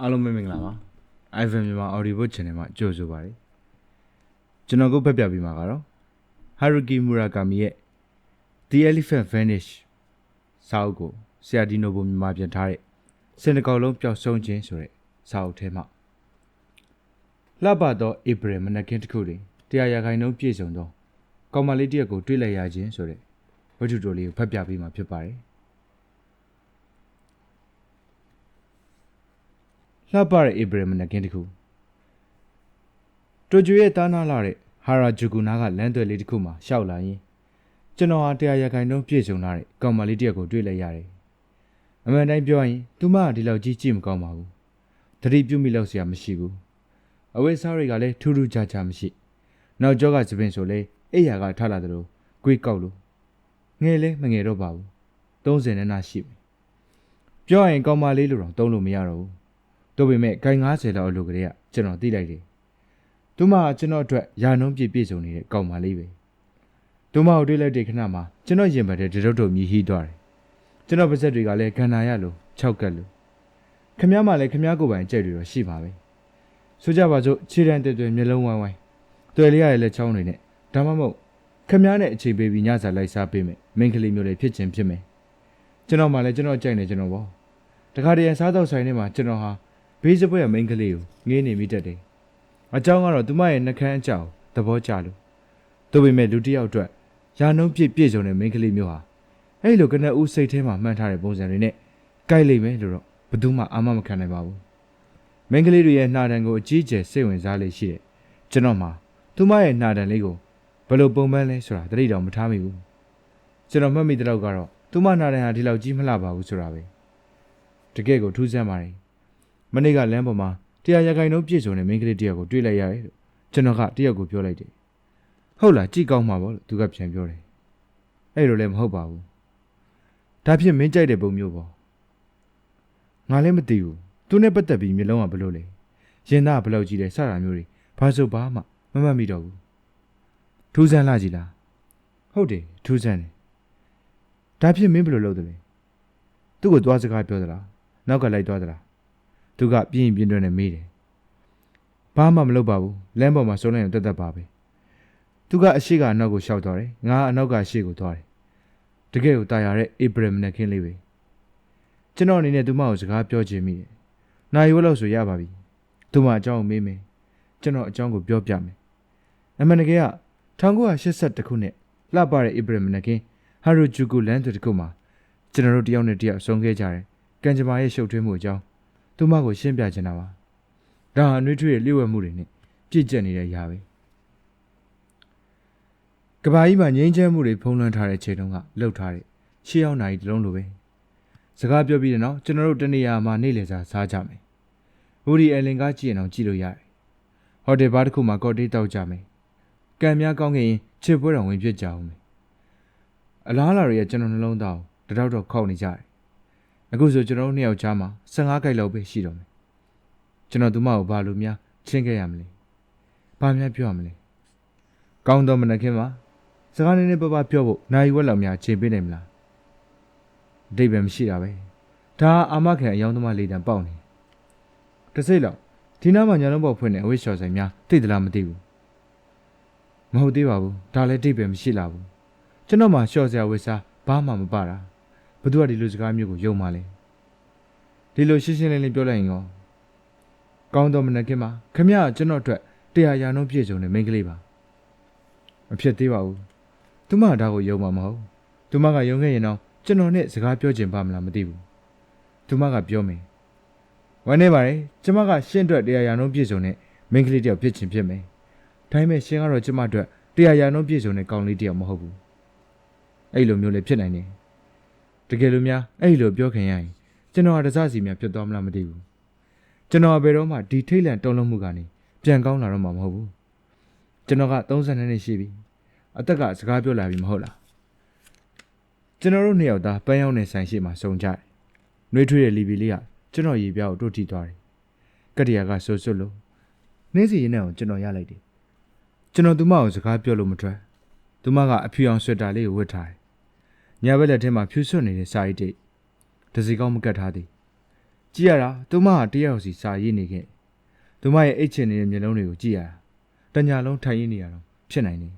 အားလုံးပဲမင်္ဂလာပါ Ivan မြန်မာ Audio Channel မှာကြိုဆိုပါရစေကျွန်တော်ကိုဖတ်ပြပေးမှာကတော့ Haruki Murakami ရဲ့ The Elephant Vanished စာအုပ်ကိုဆရာဒီနိုဘိုမြန်မာပြန်ထားတဲ့စင်တကောက်လုံးပျောက်ဆုံးခြင်းဆိုတဲ့စာအုပ်ထဲမှာလှပသောဧပြီမနက်ခင်းတစ်ခုတွင်တရားရာခိုင်နှုန်းပြည့်စုံသောကောင်မလေးတစ်ယောက်ကိုတွေ့လိုက်ရခြင်းဆိုတဲ့ဝတ္ထုတိုလေးကိုဖတ်ပြပေးမှာဖြစ်ပါတယ် လှပတဲ့ဧပြီမနက်ခင်းတစ်ခုတိုဂျူရဲ့တားနာလာတဲ့ဟာရာဂျူကူနာကလမ်းသွယ်လေးတစ်ခုမှာရှောက်လာရင်ကျွန်တော်ဟာတရားရာခိုင်နှုန်းပြည့်စုံလာတဲ့ကောင်မလေးတစ်ယောက်ကိုတွေ့လိုက်ရတယ်အမှန်တိုင်းပြောရင်သူမကဒီလောက်ကြီးကြည့်မကောင်းပါဘူးသတိပြုမိလို့ဆရာမရှိဘူးအဝိစားတွေကလည်းထူးထူးခြားခြားမရှိနောက်ကျောကသပင်ဆိုလဲအိယာကထလာတယ်လို့ကိုယ်ကောက်လို့ငယ်လဲမငယ်တော့ပါဘူး30နဲ့နာရှိပြီပြောရင်ကောင်မလေးလို့တော့တုံးလို့မရတော့ဘူး တို့ပေမဲ့ဂိုင်90လောက်အလိုကလေးကကျွန်တော်သိလိုက်တယ်သူမကကျွန်တော်အတွက်ယာနှုံးပြည့်ပြည့်စုံနေတဲ့ကောင်မလေးပဲသူမကိုတွေ့လိုက်တဲ့ခဏမှာကျွန်တော်ရင်ပတ်တဲ့ဒရုတ်တုံမြည်ဟီးသွားတယ်ကျွန်တော်ပါဇက်တွေကလည်းခန္ဓာရလို့၆ကက်လို့ခမည်းမှလည်းခမည်းကိုယ်ပိုင်ကြက်တွေတော့ရှိပါပဲဆိုကြပါစို့ခြေတန်းတဲတဲမျက်လုံးဝိုင်းဝိုင်းတွေ့လေးရတဲ့လက်ချောင်းတွေနဲ့ဒါမှမဟုတ်ခမည်းနဲ့အခြေပေးပြီးညစာလိုက်စားပေးမယ်မင်းကလေးမျိုးလေးဖြစ်ချင်းဖြစ်မယ်ကျွန်တော်မှလည်းကျွန်တော်ကြိုက်နေကျွန်တော်ပေါ့တခါတည်းစားတော့ဆိုင်ထဲမှာကျွန်တော်ဟာ ဘေးစပွဲရဲ့မိန်းကလေးကိုငေးနေမိတတ်တယ်။အကြောင်းကတော့သူမရဲ့နှကန်းအကြောင်သဘောကျလို့။ဒါပေမဲ့လူတစ်ယောက်အတွက်ယာနှုံးပြည့်ပြည့်စုံတဲ့မိန်းကလေးမျိုးဟာအဲ့လိုကနဦးစိတ်ထဲမှာမှန်းထားတဲ့ပုံစံတွေနဲ့ကြိုက်လိမ့်မယ်လို့တော့ဘယ်သူမှအာမမခံနိုင်ပါဘူး။မိန်းကလေးတွေရဲ့နှာတန်ကိုအကြီးကျယ်စိတ်ဝင်စားလေရှိတယ်။ကျွန်တော်မှသူမရဲ့နှာတန်လေးကိုဘယ်လိုပုံမှန်လဲဆိုတာတတိတော်မထားမိဘူး။ကျွန်တော်မှတ်မိတဲ့လောက်ကတော့သူမနှာတန်ဟာဒီလောက်ကြီးမလှပါဘူးဆိုတာပဲ။တကယ်ကိုထူးဆန်းပါတယ် မနေ့ကလမ်းပေါ်မှာတရားရခိုင်နှုန်းပြည့်စုံတဲ့မိန်းကလေးတယောက်ကိုတွေ့လိုက်ရတယ်လို့ကျွန်တော်ကတယောက်ကိုပြောလိုက်တယ်ဟုတ်လားကြည့်ကောင်းမှာပေါ့လို့သူကပြန်ပြောတယ်အဲ့လိုလည်းမဟုတ်ပါဘူးဒါဖြစ်မင်းကြိုက်တဲ့ပုံမျိုးပေါ့ငါလည်းမသိဘူးသူနဲ့ပတ်သက်ပြီးမျိုးလုံးကဘလို့လဲရင်သားကဘလို့ကြီးတယ်စတာမျိုးတွေဘာဆိုဘာမှမမှတ်မိတော့ဘူးထူးဆန်းလာကြည်လားဟုတ်တယ်ထူးဆန်းတယ်ဒါဖြစ်မင်းဘလို့လုပ်တယ်လဲသူ့ကိုသွားစကားပြောသလားနောက်ကလိုက်သွားသလား သူကပြင်းရင်ပြင်းတွဲနဲ့မေးတယ်ဘာမှမလုပ်ပါဘူးလမ်းပေါ်မှာစိုးလိုက်ရင်တက်တက်ပါပဲသူကအရှိကအနောက်ကိုရှောက်သွားတယ်ငါအနောက်ကအရှိကိုသွားတယ်တကယ်ကိုတာယာတဲ့ဧပြီမနက်ခင်းလေးပဲကျွန်တော်အနေနဲ့သူမကိုစကားပြောချင်မိတယ်နိုင်ဝက်လို့ဆိုရပါပြီသူမအကြောင်းကိုမေးမယ်ကျွန်တော်အကြောင်းကိုပြောပြမယ်အမှန်တကယ်က1982ခုနှစ်လှပတဲ့ဧပြီမနက်ခင်းဟာရိုဂျူကူလန်တို့တခုမှာကျွန်တော်တို့တယောက်နဲ့တယောက်ဆုံးခဲ့ကြတယ်ကန်ဂျမာရဲ့ရှုပ်ထွေးမှုအကြောင်း သူမကိုရှင်းပြချင်တာပါဒါဟာအနှွေးထွေးရဲ့လျှို့ဝှက်မှုတွေနဲ့ပြည့်ကျက်နေတဲ့အရာပဲကဘာကြီးမှာငိမ့်ချမ်းမှုတွေဖုံးလွှမ်းထားတဲ့ခြေတုံးကလှုပ်ထားတဲ့ရှေးရောက်နိုင်တလုံးလိုပဲစကားပြောပြီးတဲ့နောက်ကျွန်တော်တို့တနေရာမှာနေလေစာစားကြမယ်ဝူဒီအယ်လင်ကကြည့်ရင်တော့ကြည့်လို့ရတယ်ဟိုတယ်ဘားတစ်ခုမှာကော်တေးတောက်ကြမယ်ကံများကောင်းခဲ့ရင်ချစ်ပွဲတော်ဝင်ပြစ်ကြအောင်မယ်အလားလာတွေကကျွန်တော်နှလုံးသားကိုတတောက်တော့ခောက်နေကြတယ် အခုဆိုကျွန်တော်တို့နှစ်ယောက်ကြားမှာ15ခိုက်လောက်ပဲရှိတော့မယ်ကျွန်တော်သူမကိုဘာလို့များချင်းခဲ့ရမလဲဘာများပြောရမလဲကောင်းတော့မနက်ခင်းမှာစကားနည်းနည်းပပပြောဖို့နိုင်ဝက်လောက်များချိန်ပေးနိုင်မလားအတိတ်ပဲမရှိတာပဲဒါအာမခံအယောင်းသမားလေးတန်းပေါက်နေတစိမ့်လောက်ဒီနားမှာညာလုံးပေါက်ဖွင့်နေအဝိရှော်ဆိုင်များသိသလားမသိဘူးမဟုတ်သေးပါဘူးဒါလည်းတိတ်ပဲမရှိလာဘူးကျွန်တော်မှရှော့စရာဝိစားဘာမှမပါတာ ဘသူကဒီလိုစကားမျိုးကိုယုံမှလဲဒီလိုရှင်းရှင်းလင်းလင်းပြောလိုက်ရင်ရောကောင်းတော့မနက်ခင်းမှာခမရကျွန်တော်အတွက်တရားရာနှုန်းပြည့်စုံတဲ့မိန်းကလေးပါမဖြစ်သေးပါဘူးသူမဒါကိုယုံမှာမဟုတ်သူမကယုံခဲ့ရင်တော့ကျွန်တော်နဲ့စကားပြောချင်ပါမလားမသိဘူးသူမကပြောမယ်ဝမ်းနေပါလေကျမကရှင်းအတွက်တရားရာနှုန်းပြည့်စုံတဲ့မိန်းကလေးတယောက်ဖြစ်ချင်ဖြစ်မယ်ဒါပေမဲ့ရှင်းကတော့ကျမအတွက်တရားရာနှုန်းပြည့်စုံတဲ့ကောင်လေးတယောက်မဟုတ်ဘူးအဲ့လိုမျိုးလည်းဖြစ်နိုင်တယ် တကယ်လို့များအဲ့လိုပြောခင်ရရင်ကျွန်တော်ဟာတစစီများဖြစ်သွားမလားမသိဘူးကျွန်တော်ဘယ်တော့မှဒီထိတ်လန့်တုံ့လုံမှုကနေပြန်ကောင်းလာတော့မှာမဟုတ်ဘူးကျွန်တော်က32နှစ်ရှိပြီအသက်ကစကားပြောလာပြီမဟုတ်လားကျွန်တော်တို့နှစ်ယောက်သားပန်းရောက်နေဆိုင်ရှိမှစုံကြတယ်နှွေးထွေးတဲ့လီဘီလေးကကျွန်တော်ရေပြားကိုတို့ထိသွားတယ်ကတ္တရာကဆွတ်ဆွတ်လို့နှင်းစီရင်နဲ့ကိုကျွန်တော်ရလိုက်တယ်ကျွန်တော်သူမကိုစကားပြောလို့မထွက်သူမကအဖြူအောင်ဆွတ်တာလေးကိုဝတ်ထားတယ် ညာဘက်လက်ထဲမှာဖြူဆွတ်နေတဲ့စာရီတိတ်တစီကောင်းမကတ်ထားသည်ကြည့်ရတာသူမဟာတယောက်စီစာရေးနေခဲ့သူမရဲ့အိတ်ချင်နေတဲ့မျက်လုံးတွေကိုကြည့်ရတာတညာလုံးထိုင်ရင်းနေရတော့ဖြစ်နိုင်တယ်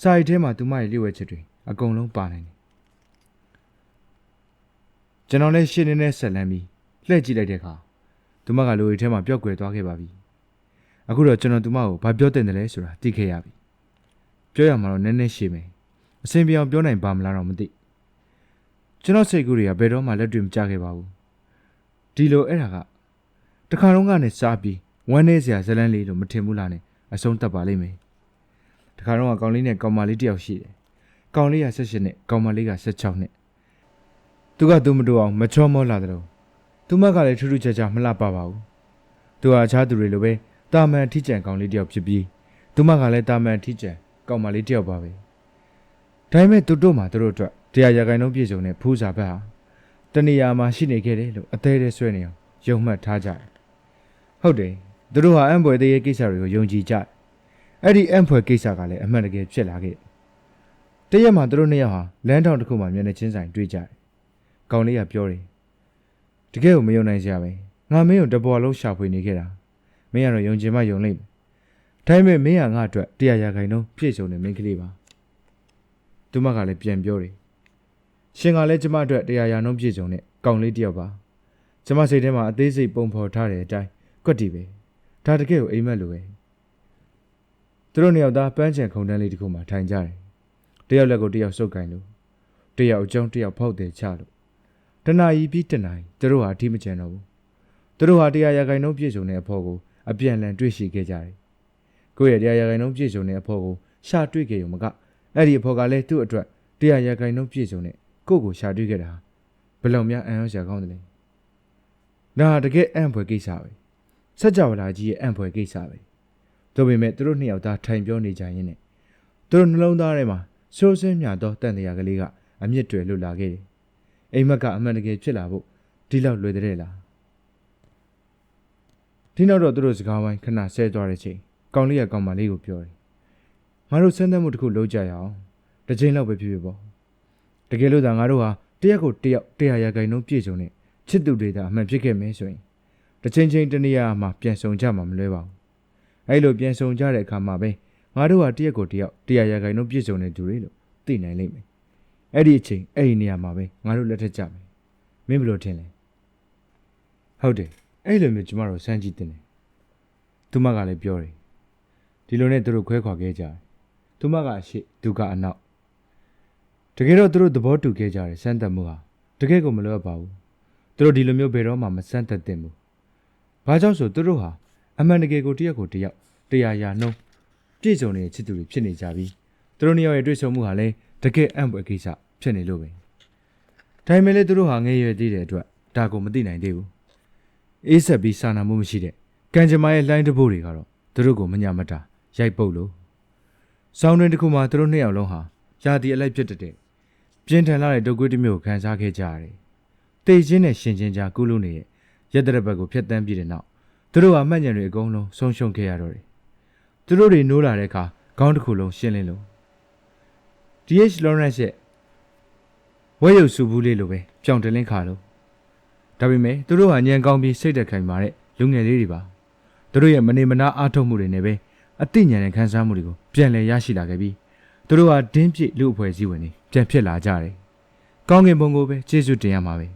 စာရီထဲမှာသူမရဲ့လျှို့ဝှက်ချက်တွေအကုန်လုံးပါနိုင်တယ်ကျွန်တော်လည်းရှင်းနေတဲ့ဆက်လန်းပြီးလှည့်ကြည့်လိုက်တဲ့အခါသူမကလူရီထဲမှာပျောက်ကွယ်သွားခဲ့ပါပြီအခုတော့ကျွန်တော်သူမကိုဘာပြောတင်တယ်လဲဆိုတာသိခဲ့ရပြီပြောရမှာတော့နည်းနည်းရှည်မယ် အဆင်ပြေအောင်ပြောနိုင်ပါမလားတော့မသိကျွန်တော်စိတ်ကူးတွေကဘယ်တော့မှလက်တွေ့မကျခဲ့ပါဘူးဒီလိုအဲ့ဒါကတခါတော့ကနေစားပြီးဝမ်းနေစရာဇလန်းလေးလို့မထင်ဘူးလားနဲ့အဆုံးသတ်ပါလိမ့်မယ်တခါတော့ကကောင်လေးနဲ့ကောင်မလေးတယောက်ရှိတယ်ကောင်လေးက16နဲ့ကောင်မလေးက16နဲ့သူကသူမတူအောင်မချောမောလာတယ်လို့သူမကလည်းထူးထူးခြားခြားမလှပပါဘူးသူကအခြားသူတွေလိုပဲတာမန်ထိကြံကောင်လေးတယောက်ဖြစ်ပြီးသူမကလည်းတာမန်ထိကြံကောင်မလေးတယောက်ပါပဲ ဒါပေမဲ့သူတို့မှသူတို့အတွက်တရားရဂိုင်လုံးပြည့်စုံတဲ့ဖူးစာဘက်ဟာတနေရာမှာရှိနေခဲ့တယ်လို့အသေးသေးဆွဲနေအောင်ယုံမှတ်ထားကြတယ်ဟုတ်တယ်သူတို့ဟာအံပွဲသေးရဲ့ကိစ္စတွေကိုယုံကြည်ကြတယ်အဲ့ဒီအံပွဲကိစ္စကလည်းအမှန်တကယ်ဖြစ်လာခဲ့တယ်တရက်မှာသူတို့နှစ်ယောက်ဟာလမ်းတောင်တစ်ခုမှာမျက်နှာချင်းဆိုင်တွေ့ကြတယ်ကောင်လေးကပြောတယ်တကယ်ကိုမယုံနိုင်ကြပဲငါမင်းကိုတပေါ်လုံးရှာဖွေနေခဲ့တာမင်းကတော့ယုံကြည်မှယုံလိမ့်မယ်ဒါပေမဲ့မင်းကငါ့အတွက်တရားရဂိုင်လုံးပြည့်စုံတဲ့မင်းကလေးပါ သူမကလည်းပြန်ပြောတယ်ရှင်ကလည်းကျမအတွက်တရားရနှုံးပြည့်စုံတဲ့ကောင်လေးတစ်ယောက်ပါကျမစိတ်ထဲမှာအသေးစိတ်ပုံဖော်ထားတဲ့အတိုင်းကွက်တီပဲဒါတကယ်ကိုအိမ်မက်လိုပဲသူတို့နှစ်ယောက်သားပန်းချံခုံတန်းလေးတစ်ခုမှာထိုင်ကြတယ်တယောက်လက်ကိုတယောက်စုပ်ကင်လို့တယောက်အကြောင်းတယောက်ဖောက်တယ်ချလို့တနာရီပြီးတနာရီသူတို့ဟာအထီးမကျန်တော့ဘူးသူတို့ဟာတရားရဂိုင်နှုံးပြည့်စုံတဲ့အဖို့ကိုအပြန်လန်တွေ့ရှိခဲ့ကြတယ်ကိုယ့်ရဲ့တရားရဂိုင်နှုံးပြည့်စုံတဲ့အဖို့ကိုရှာတွေ့ခဲ့ရုံမက အဲ့ဒီအဖို့ကလည်းသူ့အတွက်တရားရဂိုင်နှုံးပြည့်စုံတဲ့ကိုယ့်ကိုရှာတွေ့ခဲ့တာဘယ်လောက်များအံ့ဩစရာကောင်းတယ်လဲဒါဟာတကယ်အံ့ဖွယ်ကိစ္စပဲစัจ java လာကြီးရဲ့အံ့ဖွယ်ကိစ္စပဲဒါပေမဲ့သူတို့နှစ်ယောက်သားထိုင်ပြောနေကြရင်းနဲ့သူတို့နှလုံးသားထဲမှာစိုးစင်းမြသောတန်တရားကလေးကအမြင့်တွေလွတ်လာခဲ့တယ်အိမ်မက်ကအမှန်တကယ်ဖြစ်လာဖို့ဒီလောက်လွယ်တဲ့လားဒီနောက်တော့သူတို့စကားဝိုင်းခဏဆဲသွားတဲ့ချိန်ကောင်လေးကကောင်မလေးကိုပြောတယ် ငါတို့စမ်းသပ်မှုတစ်ခုလုပ်ကြရအောင်တစ်ချိန်လောက်ပဲဖြစ်ဖြစ်ပေါ့တကယ်လို့သာငါတို့ဟာတရက်ကိုတယောက်တရားရဂိုင်လုံးပြည့်စုံတဲ့ချစ်သူတွေသာအမှန်ဖြစ်ခဲ့မယ်ဆိုရင်တစ်ချိန်ချင်းတနေရာမှာပြန်ဆောင်ကြမှာမလွဲပါဘူးအဲ့လိုပြန်ဆောင်ကြတဲ့အခါမှာပဲငါတို့ဟာတရက်ကိုတယောက်တရားရဂိုင်လုံးပြည့်စုံတဲ့သူတွေလို့သိနိုင်လိမ့်မယ်အဲ့ဒီအချိန်အဲ့ဒီနေရာမှာပဲငါတို့လက်ထက်ကြမယ်မင်းဘယ်လိုထင်လဲဟုတ်တယ်အဲ့လိုမျိုးကျမတို့စမ်းကြည့်တင်တယ်သူမကလည်းပြောတယ်ဒီလိုနဲ့သူတို့ခွဲခွာခဲ့ကြတယ် သူမကအရှိသူကအနောက်တကယ်တော့သူတို့သဘောတူခဲ့ကြတယ်စမ်းသပ်မှုဟာတကယ်ကိုမလွယ်ပါဘူးသူတို့ဒီလိုမျိုးဘယ်တော့မှမစမ်းသပ်သင့်ဘူးဘာကြောင့်ဆိုသူတို့ဟာအမှန်တကယ်ကိုတယောက်ကိုတယောက်တရားရာနှုံးပြည့်စုံနေတဲ့ချစ်သူတွေဖြစ်နေကြပြီသူတို့နှစ်ယောက်ရဲ့တွေ့ဆုံမှုဟာလည်းတကယ်အံ့ဖွယ်ကိစ္စဖြစ်နေလို့ပဲဒါပေမဲ့လည်းသူတို့ဟာငယ်ရွယ်သေးတဲ့အတွက်ဒါကိုမသိနိုင်သေးဘူးအေးဆက်ပြီးစာနာမှုမရှိတဲ့ကံကြမ္မာရဲ့လိုင်းတဘို့တွေကတော့သူတို့ကိုမညာမတာရိုက်ပုတ်လို့ ဆောင်းတွင်တစ်ခုမှာသူတို့နှစ်ယောက်လုံးဟာယာတီအလိုက်ဖြစ်တဲ့ပြင်းထန်လာတဲ့ဒုက္ခတစ်မျိုးခံစားခဲ့ကြရတယ်။တေချင်းနဲ့ရှင်ချင်းကြားကုလို့နေတဲ့ရက်တဲ့ဘက်ကိုဖျက်တမ်းပြတဲ့နောက်သူတို့ဟာမှတ်ဉာဏ်တွေအကုန်လုံးဆုံးရှုံးခဲ့ရတော့တယ်။သူတို့တွေနိုးလာတဲ့အခါခေါင်းတစ်ခုလုံးရှင်းလင်းလို့ DH Lawrence ရဲ့ဝဲရုပ်စုဘူးလေးလိုပဲကြောင်တလင်းခါလို့ဒါပေမဲ့သူတို့ဟာညံကောင်းပြီးစိတ်သက်ခိုင်မာတဲ့လူငယ်လေးတွေပါသူတို့ရဲ့မနေမနာအားထုတ်မှုတွေနဲ့ပဲ အသိဉာဏ်နဲ့ခံစားမှုတွေကိုပြန်လည်ရရှိလာခဲ့ပြီးသူတို့ဟာဒင်းပြည့်လူအဖွဲ့အစည်းဝင်တွေပြန်ဖြစ်လာကြတယ်ကောင်းကင်ဘုံကိုပဲကျေးဇူးတင်ရမှာပဲ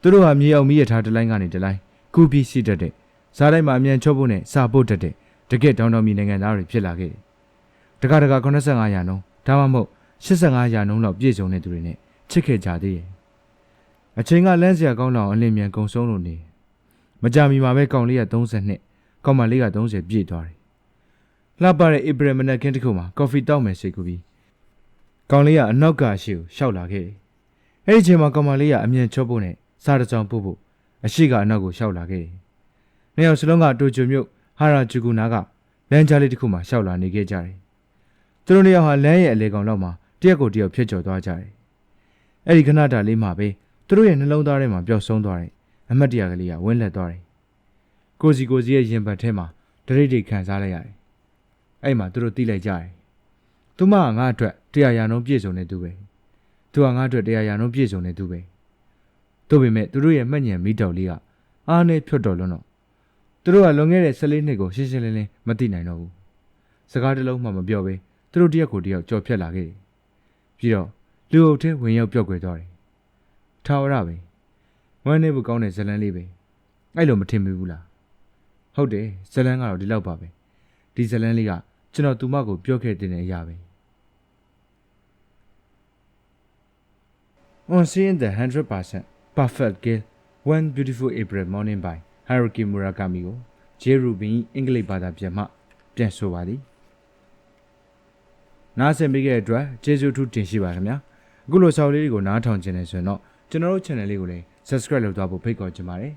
သူတို့ဟာမြေအောင်မိရထားတလိုင်းကနေတလိုင်းကူပြီးရှိတတ်တဲ့ဇာတိုင်းမှာအမြန်ချောဖို့နဲ့စာပို့တတ်တဲ့တကယ့်တောင်တော်မီနိုင်ငံသားတွေဖြစ်လာခဲ့တယ်တကတက85ရာနှုန်းဒါမှမဟုတ်85ရာနှုန်းလောက်ပြည့်စုံတဲ့သူတွေနဲ့ချစ်ခဲ့ကြသေးတယ်အချိန်ကလန်းစရာကောင်းလောက်အလင်းမြန်ကုံဆုံးလို့နေမကြမီမှာပဲကောင်လေးက30နှစ်ကောင်မလေးက30ပြည့်သွားတယ် လှပတဲ့ဧပြီမနက်ခင်းတစ်ခုမှာကော်ဖီတောက်မယ်စိတ်ကူပြီးကောင်လေးကအနောက်ကအရှိကိုရှောက်လာခဲ့တယ်။အဲ့ဒီချိန်မှာကောင်မလေးကအမြန်ချောဖို့နဲ့စားတကြောင်ပို့ဖို့အရှိကအနောက်ကိုရှောက်လာခဲ့တယ်။နှစ်ယောက်စလုံးကတိုကျိုမြို့ဟာရာဂျူကူနာကလမ်းကြားလေးတစ်ခုမှာရှောက်လာနေခဲ့ကြတယ်။သူတို့နှစ်ယောက်ဟာလမ်းရဲ့အလေကောင်လောက်မှာတရက်ကိုတရက်ဖြစ်ကျော်သွားကြတယ်။အဲ့ဒီခဏတာလေးမှာပဲသူတို့ရဲ့နှလုံးသားထဲမှာပျောက်ဆုံးသွားတယ်။အမတ်တရကလေးကဝင်းလက်သွားတယ်။ကိုစီကိုစီရဲ့ရင်ပတ်ထဲမှာဒရိတ်တွေခံစားလိုက်ရတယ်။ အဲ့မှာသူတို့တီးလိုက်ကြတယ်။သူမကငါ့အတွက်တရားရာနှုံးပြည့်စုံနေသူပဲ။သူကငါ့အတွက်တရားရာနှုံးပြည့်စုံနေသူပဲ။သူတို့ပေမဲ့သူတို့ရဲ့မှတ်ဉဏ်မိတောက်လေးကအားနဲ့ဖြတ်တော်လွန်းတော့သူတို့ကလွန်ခဲ့တဲ့14နှစ်ကိုရှင်းရှင်းလင်းလင်းမသိနိုင်တော့ဘူးစကားတစ်လုံးမှမပြောဘဲသူတို့တယောက်ကိုတယောက်ကြော်ဖြတ်လာခဲ့တယ်ပြီးတော့လူအုပ်ထဲဝင်ရောက်ပြော့ကွယ်သွားတယ်ထာဝရပဲဝမ်းနေဖို့ကောင်းတဲ့ဇလန်းလေးပဲအဲ့လိုမထင်မိဘူးလားဟုတ်တယ်ဇလန်းကတော့ဒီလောက်ပါပဲဒီဇလန်းလေးက ကျွန်တော်သူမကိုပြောခဲ့တဲ့အရာပဲ On seeing the 100% perfect girl one beautiful April morning by Haruki Murakami ကို J. Rubin အင်္ဂလိပ်ဘာသာပြန်မှပြန်ဆိုပါသည်နားဆင်ပေးခဲ့တဲ့အတွက်ကျေးဇူးအထူးတင်ရှိပါခင်ဗျာအခုလိုဆောက်လေးတွေကိုနားထောင်ခြင်းနဲ့ဆိုရင်တော့ကျွန်တော်တို့ channel လေးကိုလည်း subscribe လုပ်သွားဖို့ဖိတ်ခေါ်ချင်ပါတယ်